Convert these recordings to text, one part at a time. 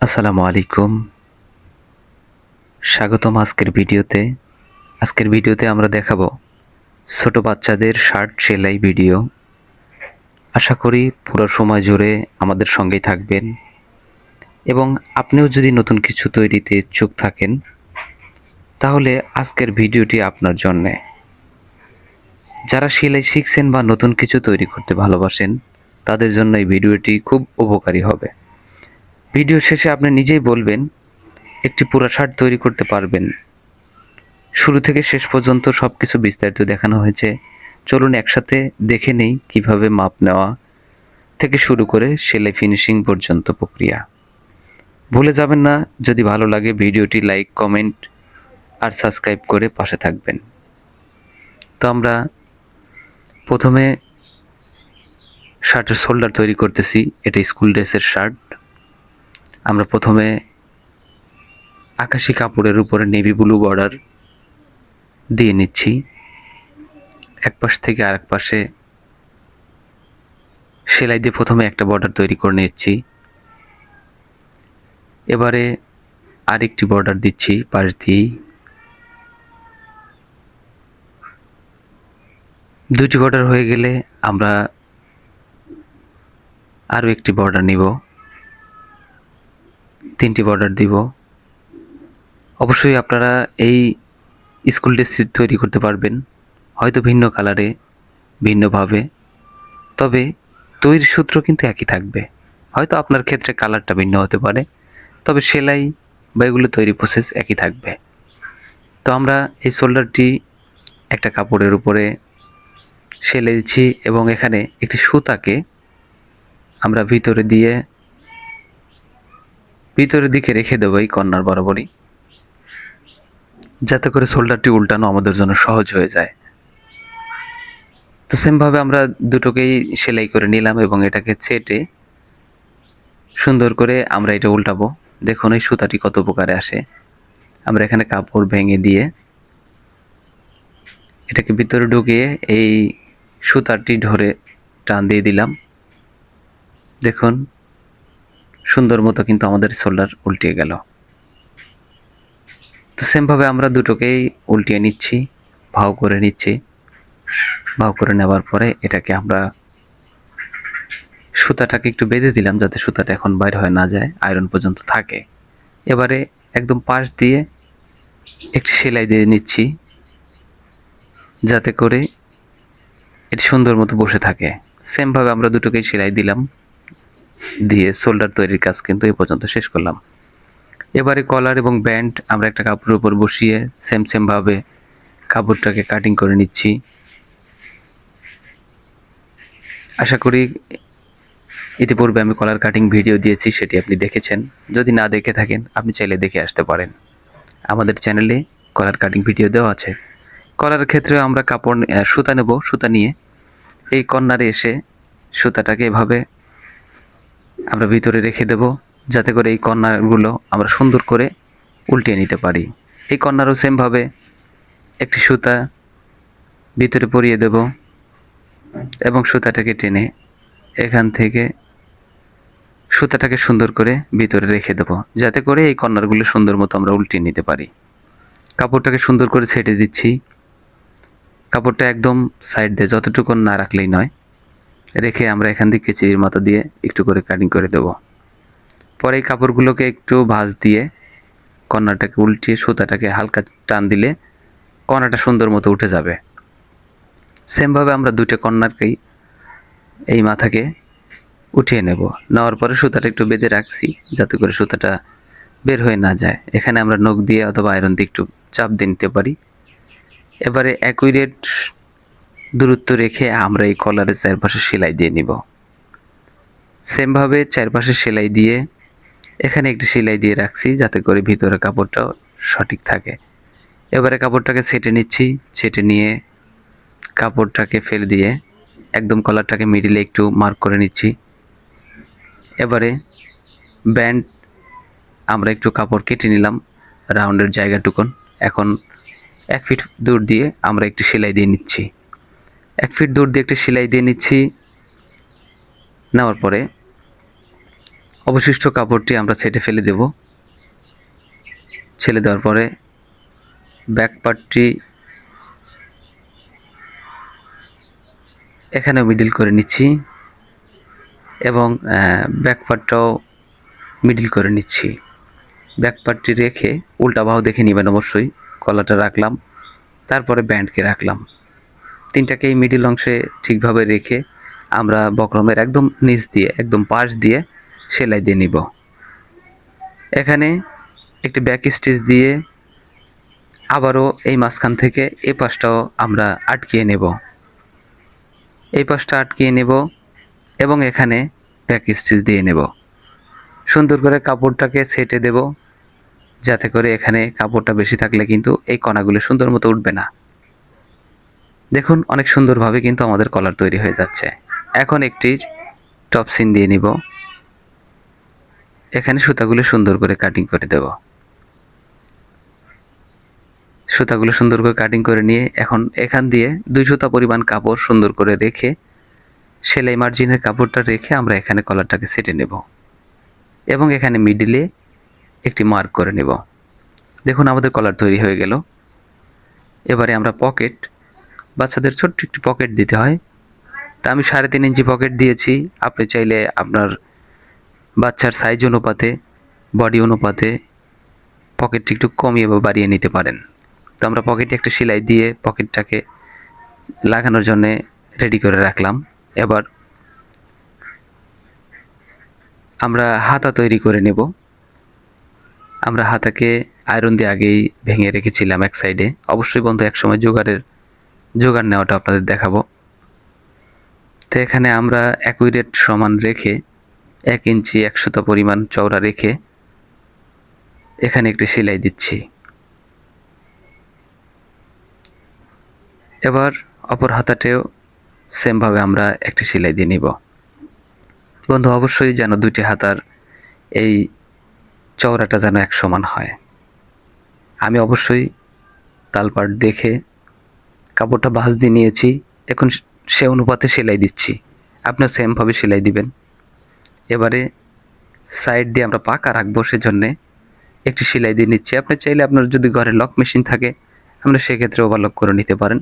আসসালামু আলাইকুম। স্বাগতম আজকের ভিডিওতে। আজকের ভিডিওতে আমরা দেখাবো ছোট বাচ্চাদের শার্ট সেলাই ভিডিও। আশা করি পুরো সময় জুড়ে আমাদের সঙ্গেই থাকবেন। এবং আপনিও যদি নতুন কিছু তৈরিতে ইচ্ছুক থাকেন, তাহলে আজকের ভিডিওটি আপনার জন্যে। যারা সেলাই শিখছেন বা নতুন কিছু তৈরি করতে ভালোবাসেন, তাদের জন্য এই ভিডিওটি খুব উপকারী হবে। ভিডিও শেষে আপনি নিজেই বলবেন, একটি পুরো শার্ট তৈরি করতে পারবেন। শুরু থেকে শেষ পর্যন্ত সব কিছু বিস্তারিত দেখানো হয়েছে। চলুন একসাথে দেখে নেই কীভাবে মাপ নেওয়া থেকে শুরু করে সেলাই ফিনিশিং পর্যন্ত প্রক্রিয়া। ভুলে যাবেন না, যদি ভালো লাগে ভিডিওটি লাইক, কমেন্ট আর সাবস্ক্রাইব করে পাশে থাকবেন। তো আমরা প্রথমে শার্টের শোল্ডার তৈরি করতেছি, এটা স্কুল ড্রেসের শার্ট। আমরা প্রথমে আকাশি কাপড়ের উপরে নেভি ব্লু বর্ডার দিয়ে নিচ্ছি। এক পাশ থেকে আরেক পাশে সেলাই দিয়ে প্রথমে একটা বর্ডার তৈরি করে নিচ্ছি। এবারে আরেকটি বর্ডার দিচ্ছি পাশ দিয়েই। দুটি বর্ডার হয়ে গেলে আমরা আরও একটি বর্ডার নিব। তিনটি বর্ডার দিব। অবশ্যই আপনারা এই স্কুল ড্রেস তৈরি করতে পারবেন, হয়তো ভিন্ন কালারে ভিন্নভাবে তবে তৈরির সূত্র কিন্তু একই থাকবে। হয়তো আপনার ক্ষেত্রে কালারটা ভিন্ন হতে পারে, তবে সেলাই বা এগুলো তৈরি প্রসেস একই থাকবে। তো আমরা এই শোল্ডারটি একটা কাপড়ের উপরে সেলাই দিচ্ছি এবং এখানে একটি সুতাকে আমরা ভিতরে দিয়ে ভিতরের দিকে রেখে দেবো এই কর্নার বরাবরই। যাতে করে শোল্ডারটি উল্টানো আমাদের জন্য সহজ হয়ে যায়। তো সেমভাবে আমরা দুটোকেই সেলাই করে নিলাম এবং এটাকে ছেটে সুন্দর করে আমরা এটা উল্টাবো। দেখুন, এই সুতাটি কত উপকারে আসে। আমরা এখানে কাপড় ভেঙে দিয়ে এটাকে ভিতরে ঢুকিয়ে এই সুতাটি ধরে টান দিয়ে দিলাম। দেখুন সুন্দর মতো কিন্তু আমাদের শোল্ডার উল্টিয়ে গেল। তো সেমভাবে আমরা দুটোকেই উল্টিয়ে নিচ্ছি, ভাও করে নিচ্ছি। ভাও করে নেওয়ার পরে এটাকে আমরা সুতাটাকে একটু বেঁধে দিলাম যাতে সুতাটা এখন বাইর হয়ে না যায়, আয়রন পর্যন্ত থাকে। এবারে একদম পাশ দিয়ে একটি সেলাই দিয়ে নিচ্ছি, যাতে করে এটি সুন্দর মতো বসে থাকে। সেমভাবে আমরা দুটোকেই সেলাই দিলাম। দিয়ে শোল্ডার তৈরির কাজ কিন্তু এই পর্যন্ত শেষ করলাম। এবারে কলার এবং ব্যান্ড আমরা একটা কাপড়ের উপর বসিয়ে সেম সেমভাবে কাপড়টাকে কাটিং করে নিচ্ছি। আশা করি ইতিপূর্বে আমি কলার কাটিং ভিডিও দিয়েছি, সেটি আপনি দেখেছেন। যদি না দেখে থাকেন, আপনি চাইলে দেখে আসতে পারেন। আমাদের চ্যানেলে কলার কাটিং ভিডিও দেওয়া আছে। কলার ক্ষেত্রে আমরা কাপড় সুতা নেব, সুতা নিয়ে। এই কর্নারে এসে সুতাটাকে এভাবে আমরা ভিতরে রেখে দেব, যাতে করে এই কর্নারগুলো আমরা সুন্দর করে উল্টিয়ে নিতে পারি। এই কর্নারও সেমভাবে একটি সুতা ভিতরে পরিয়ে দেব এবং সুতাটাকে টেনে এখান থেকে সুতাটাকে সুন্দর করে ভিতরে রেখে দেব, যাতে করে এই কর্নারগুলো সুন্দর মতো আমরা উল্টিয়ে নিতে পারি। কাপড়টাকে সুন্দর করে ছেটে দিচ্ছি। কাপড়টা একদম সাইড দিয়ে যতটুকু না রাখলেই নয় রেখে আমরা এখান থেকে চিড়ির মতো দিয়ে একটু করে কাটিং করে দেব। পরে এই কাপড়গুলোকে একটু ভাঁজ দিয়ে কর্নারটাকে উল্টিয়ে সুতাটাকে হালকা টান দিলে কর্নারটা সুন্দর মতো উঠে যাবে। সেমভাবে আমরা দুটো কর্নারকেই এই মাথাকে উঠিয়ে নেব। নেওয়ার পরে সুতাটা একটু বেঁধে রাখছি যাতে করে সুতাটা বের হয়ে না যায়। এখানে আমরা নখ দিয়ে অথবা আয়রন দিয়ে একটু চাপ দিয়ে নিতে পারি। এবারে অ্যাকুরেট দূরত্ব রেখে আমরা এই কলারের চারপাশে সেলাই দিয়ে নিব। সেমভাবে চারপাশে সেলাই দিয়ে এখানে একটি সেলাই দিয়ে রাখছি যাতে করে ভিতরে কাপড়টা সঠিক থাকে। এবারে কাপড়টাকে ছেটে নিচ্ছি, ছেটে নিয়ে কাপড়টাকে ফেলে দিয়ে একদম কলারটাকে মিডিলে একটু মার্ক করে নিচ্ছি। এবারে ব্যান্ড আমরা একটু কাপড় কেটে নিলাম রাউন্ডের জায়গাটুকুন। এখন এক ফিট দূর দিয়ে আমরা একটু সেলাই দিয়ে নিচ্ছি। এক ফিট দূর দিয়ে একটু সেলাই দিয়ে নিচ্ছি। নেওয়ার পরে অবশিষ্ট কাপড়টি আমরা ছেটে ফেলে দেব। ছেলে দেওয়ার পরে ব্যাক পার্টটি এখানে মিডিল করে নিচ্ছি এবং ব্যাক পার্টটাও মিডিল করে নিচ্ছি। ব্যাক পার্টটি রেখে উল্টা বাহু দেখে নেবেন অবশ্যই। কলাটা রাখলাম, তারপরে ব্যান্ডকে রাখলাম। তিনটাকেই মিডিল অংশে ঠিকভাবে রেখে আমরা বক্রমের একদম নিচ দিয়ে, একদম পাশ দিয়ে সেলাই দিয়ে নিব। এখানে একটি ব্যাক স্টিচ দিয়ে আবারও এই মাঝখান থেকে এই পাশটাও আমরা আটকিয়ে নেব। এই পাশটা আটকিয়ে নেব এবং এখানে ব্যাক স্টিচ দিয়ে নেব। সুন্দর করে কাপড়টাকে সেটে দেব, যাতে করে এখানে কাপড়টা বেশি থাকলে কিন্তু এই কণাগুলো সুন্দর মতো উঠবে না। দেখুন, অনেক সুন্দরভাবে কিন্তু আমাদের কলার তৈরি হয়ে যাচ্ছে। এখন একটি টপ সিন দিয়ে নিব। এখানে সুতাগুলো সুন্দর করে কাটিং করে দেব। সুতাগুলো সুন্দর করে কাটিং করে নিয়ে এখন এখান দিয়ে দুই সুতা পরিমাণ কাপড় সুন্দর করে রেখে, সেলাই মার্জিনের কাপড়টা রেখে আমরা এখানে কলারটাকে সেটে নেব। এবং এখানে মিডিলে একটি মার্ক করে নেব। দেখুন, আমাদের কলার তৈরি হয়ে গেল। এবারে আমরা পকেট বাচ্চাদের ছোট্ট একটি পকেট দিতে হয়। তা আমি সাড়ে তিন ইঞ্চি পকেট দিয়েছি। আপনি চাইলে আপনার বাচ্চার সাইজ অনুপাতে বডি অনুপাতে পকেটটি একটু কমিয়ে বা বাড়িয়ে নিতে পারেন। তো আমরা পকেটে একটা সেলাই দিয়ে পকেটটাকে লাগানোর জন্যে রেডি করে রাখলাম। এবার আমরা হাতা তৈরি করে নেব। আমরা হাতাকে আয়রন দিয়ে আগেই ভেঙে রেখেছিলাম এক সাইডে অবশ্যই বন্ধু, একসময় জোগাড়ের জোগাড় নেওয়াটা আপনাদের দেখাবো। তো এখানে আমরা একই রেট সমান রেখে এক ইঞ্চি একশত পরিমাণ চওড়া রেখে এখানে একটি সেলাই দিচ্ছি। এবার অপর হাতাতেও সেমভাবে আমরা একটি সেলাই দিয়ে নিব। বন্ধু, অবশ্যই যেন দুইটি হাতার এই চওড়াটা যেন এক সমান হয়। আমি অবশ্যই তালপাট দেখে কাপড়টা ভাঁজ দিয়ে নিয়েছি। এখন সে অনুপাতে সেলাই দিচ্ছি। আপনিও সেমভাবে সেলাই দিবেন। এবারে সাইড দিয়ে আমরা পাকা রাখব সেজন্যে একটি সেলাই দিয়ে নিচ্ছি। আপনি চাইলে আপনার যদি ঘরে লক মেশিন থাকে আপনি সেক্ষেত্রে ওভারলক করে নিতে পারেন।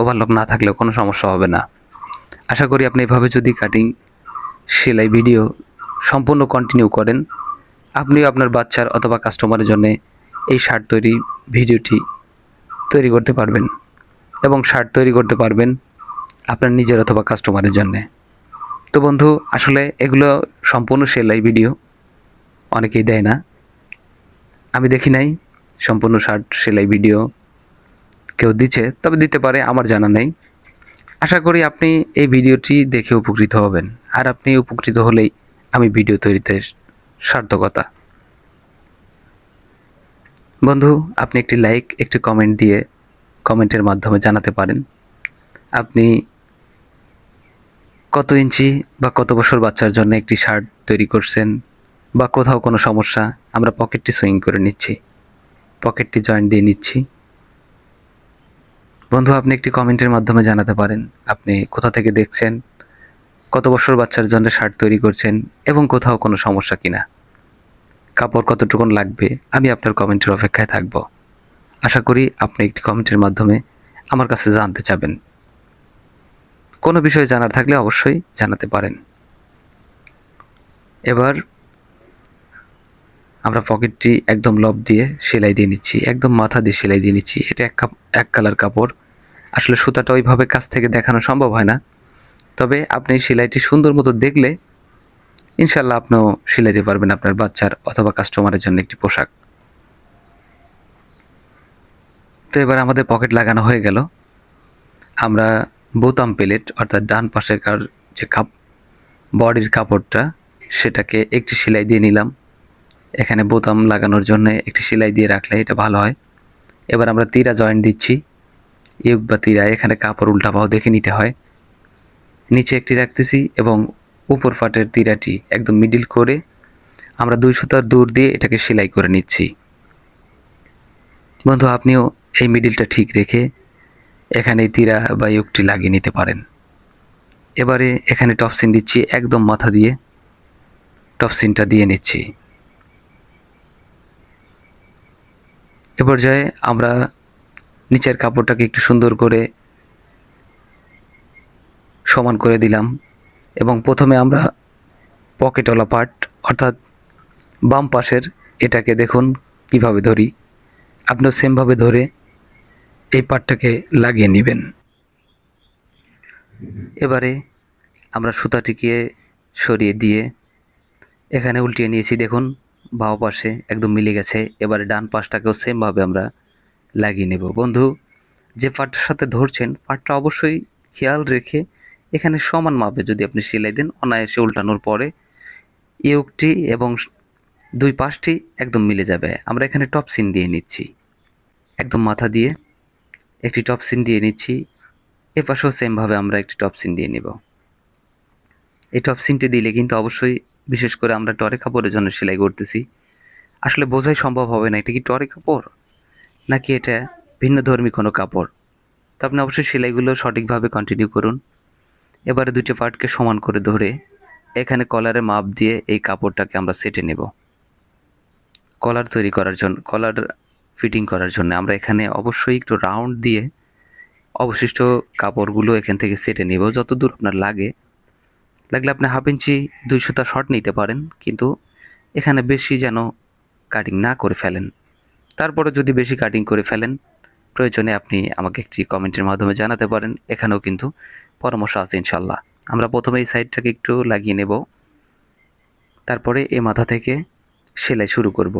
ওভারলক না থাকলেও কোনো সমস্যা হবে না। আশা করি আপনি এভাবে যদি কাটিং সেলাই ভিডিও সম্পূর্ণ কন্টিনিউ করেন, আপনিও আপনার বাচ্চার অথবা কাস্টমারের জন্য এই শার্ট তৈরি ভিডিওটি তৈরি করতে পারবেন। এবং শার্ট তৈরি করতে পারবেন আপনার নিজের অথবা কাস্টমারের জন্যে। তো বন্ধু, আসলে এগুলো সম্পূর্ণ সেলাই ভিডিও অনেকেই দেয় না। আমি দেখি নাই সম্পূর্ণ শার্ট সেলাই ভিডিও কেউ দিচ্ছে, তবে দিতে পারে, আমার জানা নেই। আশা করি আপনি এই ভিডিওটি দেখে উপকৃত হবেন। আর আপনি উপকৃত হলেই আমি ভিডিও তৈরিতে সার্থকতা। বন্ধু, আপনি একটি লাইক একটি কমেন্ট দিয়ে কমেন্টের মাধ্যমে জানাতে পারেন। আপনি কত ইঞ্চি বা কত বছর বাচ্চার জন্য একটি শার্ট তৈরি করছেন বা কোথাও কোনো সমস্যা, আমরা পকেটটি সুইং করে নিচ্ছি। পকেটটি জয়েন্ট দিয়ে নিচ্ছি। বন্ধু, আপনি একটি কমেন্টের মাধ্যমে জানাতে পারেন, আপনি কোথা থেকে দেখছেন, কত বছর বাচ্চার জন্য শার্ট তৈরি করছেন এবং কোথাও কোনো সমস্যা কিনা। কাপড় কতটুকুন লাগবে, আমি আপনার কমেন্টের অপেক্ষায় থাকব। আশা করি আপনি একটি কমেন্টের মাধ্যমে আমার কাছে জানতে চাবেন। কোনো বিষয়ে জানার থাকলে অবশ্যই জানাতে পারেন। এবার আমরা পকেটটি একদম লব দিয়ে সেলাই দিয়ে নিচ্ছি, একদম মাথা দিয়ে সেলাই দিয়ে নিচ্ছি। এটা এক কাপ, এক কালার কাপড়। আসলে সুতাটা ওইভাবে কাছ থেকে দেখানো সম্ভব হয় না। তবে আপনি সেলাইটি সুন্দর মতো দেখলে ইনশাল্লাহ আপনিও সেলাই দিতে পারবেন আপনার বাচ্চার অথবা কাস্টমারের জন্য একটি পোশাক। তো এবার আমাদের পকেট লাগানো হয়ে গেল। আমরা বোতাম প্লেট অর্থাৎ ডান পাশের কার যে কাপ, বডির কাপড়টা, সেটাকে একটি সেলাই দিয়ে নিলাম। এখানে বোতাম লাগানোর জন্য একটি সেলাই দিয়ে রাখলে এটা ভালো হয়। এবার আমরা তীরা জয়েন্ট দিচ্ছি। ইউক বা তীরা, এখানে কাপড় উল্টা পাও দেখে নিতে হয়। নিচে একটি রাখতেছি এবং উপর ফাটের তীরাটি একদম মিডিল করে আমরা দুই সুতার দূর দিয়ে এটাকে সেলাই করে নিচ্ছি। বন্ধু, আপনিও এই মিডিলটা ঠিক রেখে এখানে তীরা বা ইউকটি লাগিয়ে নিতে পারেন। এবারে এখানে টপসিন দিচ্ছি একদম মাথা দিয়ে। টপসিনটা দিয়ে নিচ্ছি। এ পর্যায়ে আমরা নিচের কাপড়টাকে একটু সুন্দর করে সমান করে দিলাম এবং প্রথমে আমরা পকেটওয়ালা পার্ট অর্থাৎ বাম পাশের এটাকে দেখুন কীভাবে ধরি। আপনিও সেমভাবে ধরে এই পাটটাকে লাগিয়ে নেবেন। এবারে আমরা সুতাটিকে সরিয়ে দিয়ে এখানে উল্টিয়ে নিয়েছি। দেখুন বাম পাশে একদম মিলে গেছে। এবারে ডান পাশটাকেও সেমভাবে আমরা লাগিয়ে নেব। বন্ধু, যে পাটটার সাথে ধরছেন পাটটা অবশ্যই খেয়াল রেখে এখানে সমান মাপে যদি আপনি সেলাই দেন, অনায়াসে উল্টানোর পরে ইউকটি এবং দুই পাশটি একদম মিলে যাবে। আমরা এখানে টপ সিন দিয়ে নিচ্ছি। একদম মাথা দিয়ে একটি টপ সিন দিয়ে নিচ্ছি। এ পাশেও সেমভাবে আমরা একটি টপ সিন দিয়ে নেব। এই টপ সিনটি দিলে কিন্তু অবশ্যই বিশেষ করে আমরা টরে কাপড়ের জন্য সেলাই করতেছি। আসলে বোঝাই সম্ভব হবে না, এটা কি টরে কাপড়? নাকি এটা ভিন্ন ধর্মী কোনো কাপড়? তো আপনি অবশ্যই সেলাইগুলো সঠিকভাবে কন্টিনিউ করুন। এবারে দুটো পার্টকে সমান করে ধরে এখানে কলারে মাপ দিয়ে এই কাপড়টাকে আমরা সেটে নেব। কলার তৈরি করার জন্য কলার ফিটিং করার জন্য। আমরা এখানে অবশ্যই একটু রাউন্ড দিয়ে অবশিষ্ট কাপড়গুলো এখান থেকে সেটে নেব। যত দূর আপনার লাগে। লাগলে আপনি হাফ ইঞ্চি দুই সুতা শর্ট নিতে পারেন, কিন্তু এখানে বেশি যেন কাটিং না করে ফেলেন। তারপরে যদি বেশি কাটিং করে ফেলেন, প্রয়োজনে আপনি আমাকে একটি কমেন্টের মাধ্যমে জানাতে পারেন। এখানেও কিন্তু পরামর্শ আছে ইনশাল্লাহ আমরা প্রথমে এই সাইডটাকে একটু লাগিয়ে নেব। তারপরে এই মাথা থেকে সেলাই শুরু করব।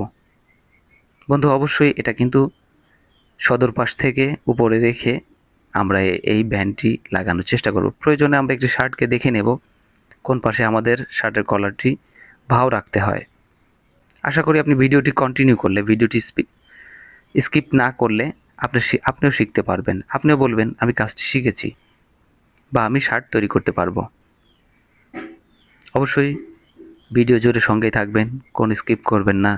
বন্ধু, অবশ্যই এটা কিন্তু সদর পাশ থেকে উপরে রেখে আমরা এই ব্যান্ডটি লাগানোর চেষ্টা করব। প্রয়োজনে আমরা একটি শার্টকে দেখে নেব, কোন পাশে আমাদের শার্টের কলারটি ভাও রাখতে হয়। আশা করি আপনি ভিডিওটি কন্টিনিউ করলে, ভিডিওটি স্কিপ না করলে আপনি আপনিও শিখতে পারবেন। আপনিও বলবেন, আমি কাজটি শিখেছি বা আমি শার্ট তৈরি করতে পারব। অবশ্যই ভিডিও জোরে সঙ্গেই থাকবেন, কোন স্কিপ করবেন না।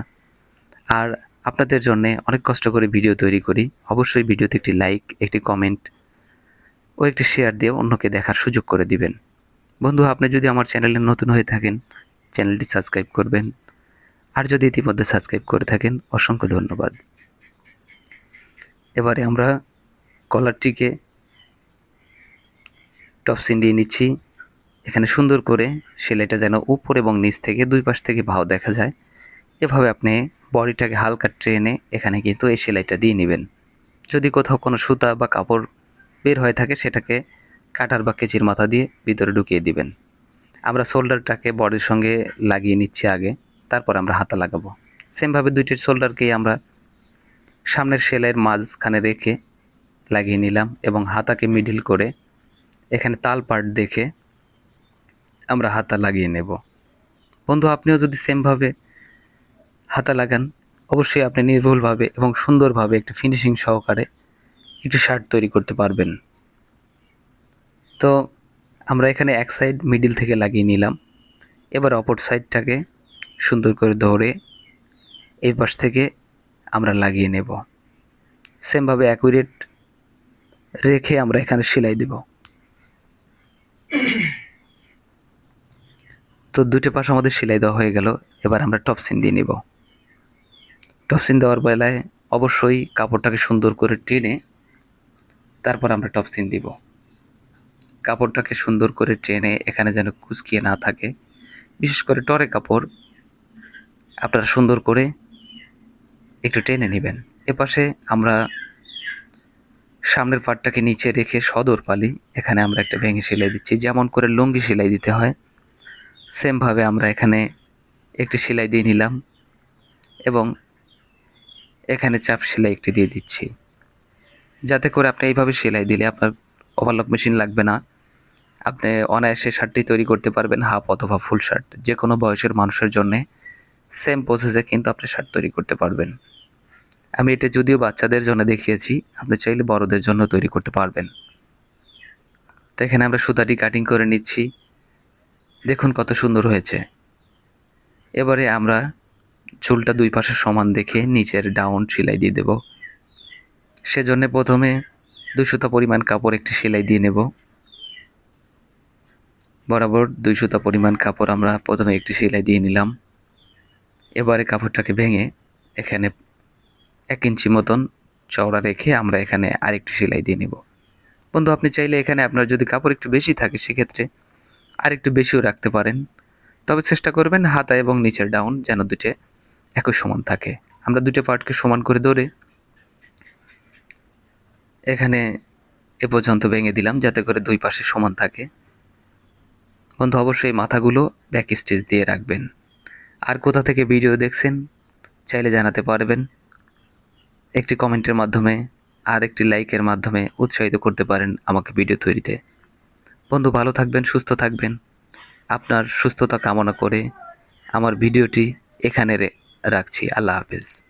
আর আপনাদের জন্য অনেক কষ্ট করে ভিডিও তৈরি করি। অবশ্যই ভিডিওতে একটি লাইক একটি কমেন্ট ও একটি শেয়ার দিয়ে অন্যকে দেখার সুযোগ করে দিবেন। বন্ধু, আপনি যদি আমার চ্যানেলে নতুন হয়ে থাকেন, চ্যানেলটি সাবস্ক্রাইব করবেন। আর যদি ইতিমধ্যে সাবস্ক্রাইব করে থাকেন, অসংখ্য ধন্যবাদ। এবারে আমরা কলারটিকে টপসিন দিয়ে নিচ্ছি। এখানে সুন্দর করে সেলাইটা যেন উপর এবং নিচ থেকে দুই পাশ থেকে ভাও দেখা যায়। এভাবে আপনি বডিটাকে হালকা ট্রেনে এখানে কিন্তু এই সেলাইটা দিয়ে নেবেন। যদি কোথাও কোনো সুতা বা কাপড় বের হয়ে থাকে, সেটাকে কাটার বা কেচির মাথা দিয়ে ভিতরে ঢুকিয়ে দিবেন। আমরা শোল্ডারটাকে বডির সঙ্গে লাগিয়ে নিচ্ছি আগে, তারপর আমরা হাতা লাগাবো। সেমভাবে দুইটি শোল্ডারকেই আমরা সামনের সেলাইয়ের মাঝখানে রেখে লাগিয়ে নিলাম এবং হাতাকে মিডিল করে এখানে তাল পার্ট দেখে আমরা হাতা লাগিয়ে নেব। বন্ধু, আপনিও যদি সেমভাবে হাতা লাগান। অবশ্যই আপনি নির্ভুলভাবে এবং সুন্দরভাবে একটি ফিনিশিং সহকারে একটি শার্ট তৈরি করতে পারবেন। তো আমরা এখানে এক সাইড মিডিল থেকে লাগিয়ে নিলাম। এবার অপর সাইডটাকে সুন্দর করে ধরে এই পাশ থেকে আমরা লাগিয়ে নেব। সেমভাবে অ্যাকুরেট রেখে আমরা এখানে সেলাই দেব। তো দুটো পাশ আমাদের সেলাই দেওয়া হয়ে গেল। এবার আমরা টপসিন দিয়ে নেব। টপসিন দেওয়ার বেলায় অবশ্যই কাপড়টাকে সুন্দর করে টেনে তারপর আমরা টপসিন দিব। কাপড়টাকে সুন্দর করে টেনে এখানে যেন কুচকিয়ে না থাকে। বিশেষ করে টরে কাপড় আপনারা সুন্দর করে একটু টেনে নেবেন। এপাশে আমরা সামনের পাটটাকে নিচে রেখে সদর পালি, এখানে আমরা একটা ভেঙে সেলাই দিচ্ছি। যেমন করে লুঙ্গি সেলাই দিতে হয়, সেমভাবে আমরা এখানে একটি সেলাই দিয়ে নিলাম। এবং এখানে চাপ সেলাই একটি দিয়ে দিচ্ছি। যাতে করে আপনি এইভাবে সেলাই দিলে আপনার ওভারলক মেশিন লাগবে না। আপনি অনায়াসে শার্টটি তৈরি করতে পারবেন, হাফ অথবা ফুল শার্ট যে কোনো বয়সের মানুষের জন্যে। সেম প্রসেসে কিন্তু আপনি শার্ট তৈরি করতে পারবেন। আমি এটা যদিও বাচ্চাদের জন্য দেখিয়েছি, আপনি চাইলে বড়দের জন্য তৈরি করতে পারবেন। তো এখানে আমরা সুতাটি কাটিং করে নিচ্ছি। দেখুন কত সুন্দর হয়েছে। এবারে আমরা চুলটা দুই পাশে সমান দেখে নিচের ডাউন সেলাই দিয়ে দেব। সেজন্য প্রথমে দুই সুতা পরিমাণ কাপড় একটি সেলাই দিয়ে নেব। বরাবর দুই সুতা পরিমাণ কাপড় আমরা প্রথমে একটি সেলাই দিয়ে নিলাম। এবারে কাপড়টাকে ভেঙে এখানে এক ইঞ্চি মতন চওড়া রেখে আমরা এখানে আরেকটি সেলাই দিয়ে নেব। বন্ধু, আপনি চাইলে এখানে আপনার যদি কাপড় একটু বেশি থাকে, সেক্ষেত্রে আর একটু বেশিও রাখতে পারেন। তবে চেষ্টা করবেন হাতা এবং নিচের ডাউন যেন দুটো একই সমান থাকে। আমরা দুটো পার্টকে সমান করে ধরে এখানে এ পর্যন্ত ভেঙে দিলাম, যাতে করে দুই পাশে সমান থাকে। বন্ধু, অবশ্যই মাথাগুলো ব্যাক স্টিচ দিয়ে রাখবেন। আর কোথা থেকে ভিডিও দেখছেন, চাইলে জানাতে পারবেন। একটি কমেন্টের মাধ্যমে, আর একটি লাইকের মাধ্যমে উৎসাহিত করতে পারেন আমাকে ভিডিও তৈরিতে। বন্ধু, ভালো থাকবেন, সুস্থ থাকবেন। আপনার সুস্থতা কামনা করে আমার ভিডিওটি এখানে রাখছি। আল্লাহ হাফেজ।